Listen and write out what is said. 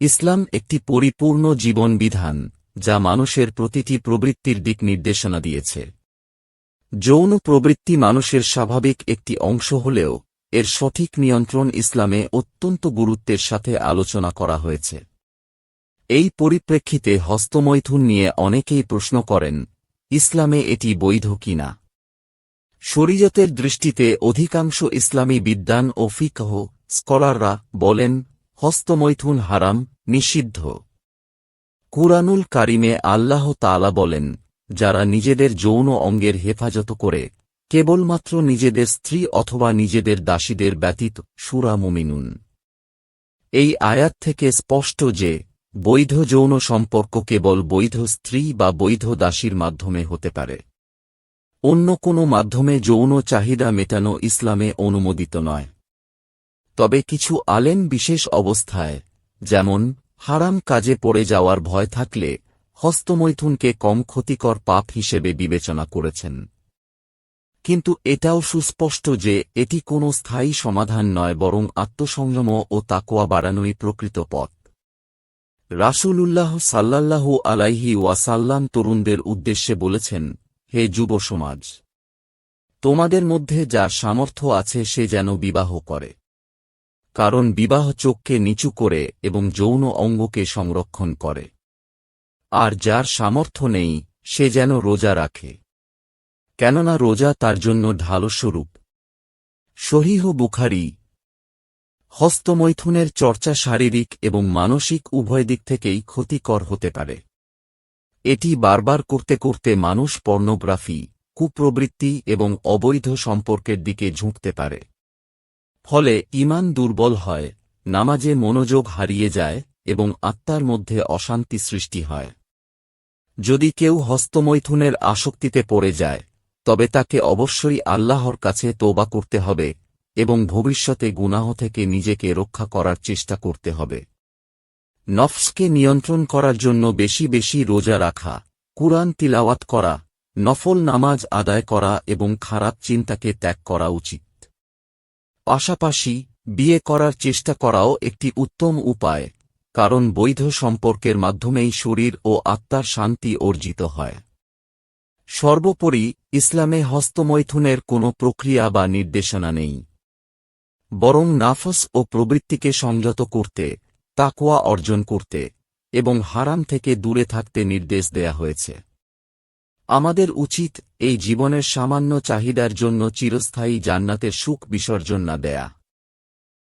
ইসলাম একটি পরিপূর্ণ জীবন বিধান যা মানুষের প্রতিটি প্রবৃত্তির দিক নির্দেশনা দিয়েছে। যৌন প্রবৃত্তি মানুষের স্বাভাবিক একটি অংশ হলেও, এর সঠিক নিয়ন্ত্রণ ইসলামে অত্যন্ত গুরুত্বের সাথে আলোচনা করা হয়েছে। এই পরিপ্রেক্ষিতে হস্তমৈথুন নিয়ে অনেকেই প্রশ্ন করেন, ইসলামে এটি বৈধ কিনা? শরীয়তের দৃষ্টিতে অধিকাংশ ইসলামী বিদ্যান ও ফিকহ, স্কলাররা বলেন হস্তমৈথুন হারাম, নিষিদ্ধ। কুরআনুল কারিমে আল্লাহ তাআলা বলেন, যারা নিজেদের যৌন অঙ্গের হেফাজত করে, কেবলমাত্র নিজেদের স্ত্রী অথবা নিজেদের দাসীদের ব্যতীত, সুরা মুমিনুন। এই আয়াত থেকে স্পষ্ট যে, বৈধ যৌন সম্পর্ক কেবল বৈধ স্ত্রী বা বৈধ দাসীর মাধ্যমে হতে পারে। অন্য কোনো মাধ্যমে যৌন চাহিদা মেটানো ইসলামে অনুমোদিত নয়। তবে কিছু আলেম বিশেষ অবস্থায়, যেমন, হারাম কাজে পড়ে যাওয়ার ভয় থাকলে, হস্তমৈথুনকে কম ক্ষতিকর পাপ হিসেবে বিবেচনা করেছেন। কিন্তু এটাও সুস্পষ্ট যে, এটি কোনো স্থায়ী সমাধান নয় বরং আত্মসংযম ও তাকোয়া বাড়ানোই প্রকৃত পথ। রাসূলুল্লাহ সাল্লাল্লাহু আলাইহি ওয়াসাল্লাম তরুণদের উদ্দেশ্যে বলেছেন, হে যুব সমাজ, তোমাদের মধ্যে যার সামর্থ্য আছে সে যেন বিবাহ করে। কারণ বিবাহ চোখকে নিচু করে এবং যৌন অঙ্গকে সংরক্ষণ করে। আর যার সামর্থ্য নেই, সে যেন রোজা রাখে। কেননা রোজা তার জন্য ঢালস্বরূপ। শহীহ বুখারি। হস্তমৈথুনের চর্চা শারীরিক এবং মানসিক উভয় দিক থেকেই ক্ষতিকর হতে পারে। এটি বারবার করতে করতে মানুষ পর্নোগ্রাফি, কুপ্রবৃত্তি এবং অবৈধ সম্পর্কের দিকে ঝুঁকতে পারে। ফলে ইমান দুর্বল হয়, নামাজে মনোযোগ হারিয়ে যায় এবং আত্মার মধ্যে অশান্তি সৃষ্টি হয়। যদি কেউ হস্তমৈথুনের আসক্তিতে পড়ে যায়, তবে তাকে অবশ্যই আল্লাহর কাছে তোবা করতে হবে এবং ভবিষ্যতে গুনাহ থেকে নিজেকে রক্ষা করার চেষ্টা করতে হবে। নফসকে নিয়ন্ত্রণ করার জন্য বেশি বেশি রোজা রাখা, কুরআন তিলাওয়াত করা, নফল নামাজ আদায় করা এবং খারাপ চিন্তাকে ত্যাগ করা উচিত। পাশাপাশি, বিয়ে করার চেষ্টা করাও একটি উত্তম উপায়, কারণ বৈধ সম্পর্কের মাধ্যমেই শরীর ও আত্মার শান্তি অর্জিত হয়। সর্বোপরি, ইসলামে হস্তমৈথুনের কোনো প্রক্রিয়া বা নির্দেশনা নেই। বরং নাফস ও প্রবৃত্তিকে সংযত করতে তাকোয়া অর্জন করতে এবং হারাম থেকে দূরে থাকতে নির্দেশ দেয়া হয়েছে। আমাদের উচিত এই জীবনের সামান্য চাহিদার জন্য চিরস্থায়ী জান্নাতের সুখ বিসর্জন না দেয়া।